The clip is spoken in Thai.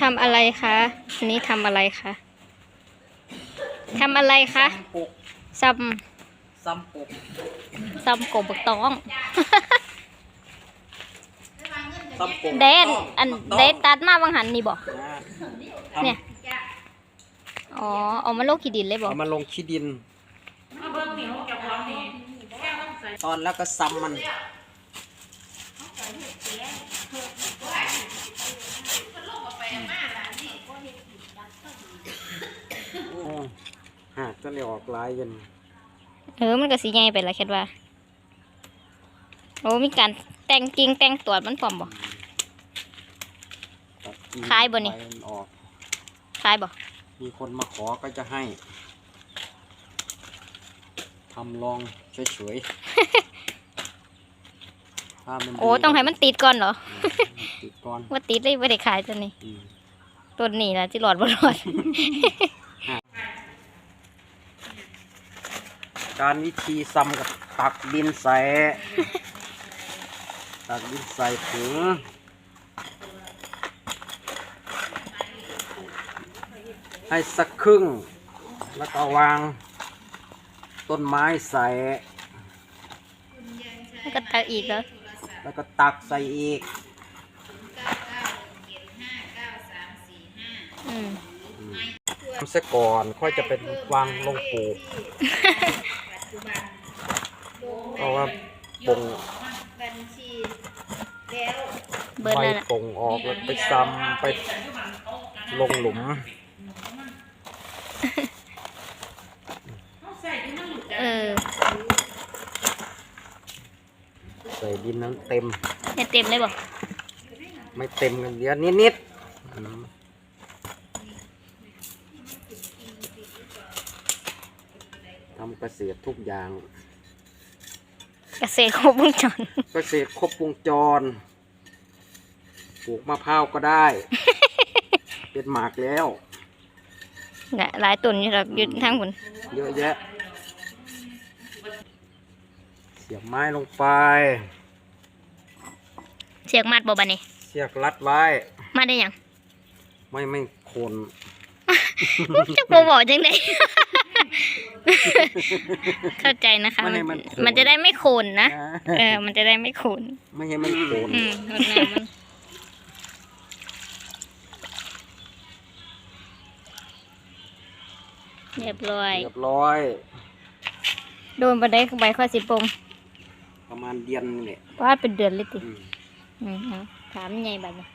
ทำอะไรคะอันนี้ทำอะไรคะทำอะไรคะปกซัมซ้ำปกซัมกบบักตอง ซ้ำปกเดนอันเดนตัดมาบางหันนี่บอกเนี่เนี่ยยอ๋อเอามาโลกขีดินเลยบอก เอามาลงขี้ดิน ตอนแล้วก็ซ้ำมัน โอ้ หากจะเรียกออกลายยันเออมันก็สีใหญ่ไปละคิดว่าโอ้มีการแต่งกิ่งแต่งตัวมันพร้อมบ่ตัดกิ่งคล้ายบ่นี่ใบมัออกคล้ายบ่มีคนมาขอก็จะให้ทำลองเฉยๆ ถ้ามันดีโอ้ต้องให้มันติดก่อนเหรออืมติดก่อนว่าติดเลยไม่ได้ขายตัวนี้อืมตัวนี้นะที่หลอดบ่หลอด การวิธีซ้ำกับตักดินใส่ ตักดินใส่ถุงให้สักครึ่ง แล้วก็วาง ต้นไม้ใส่มันก็ตักอีกแล้วแล้วก็ตักใส่อีก อืม ทำซะก่อนค่อยจะเป็นวางลงปลูก ราะว่าปงเบิร์ดใบแล้วน่ะปงออกแล้วไปซ้ำไปลงหลุม เออใส่ดินนั้นเต็ม เนี่ยเต็มเลยบ่ไม่เต็มกันเดียวนิดๆอืมทำเกษตรทุกอย่าง เกษตรครบวงจรเกษตรครบวงจร ปลูกมะพร้าวก็ได้ เป็นหมากแล้วเนี่ยหลายต้นอยู่หรอกอยู่ทางบนเยอะแยะ เสียบไม้ลงไป เสียกมัดบ่บัดนี้เสียกรัดไว้มาได้ยัง ไม่ไม่โคน จะบ่บอกจังได เข้าใจนะคะไม่ให้มัมันนโคนมันจะได้ไม่โคนนะนะ เออ มันจะได้ไม่โคนไม่ให้มันโคนอืมรดน้ำมันเรียบร้อย เรียบร้อย โดนบันไดใบข้อสิปงประมาณเดือนนี่แหละวาดเป็นเดือนเลยติอืมอืมเอาถามใหญ่บัดนี้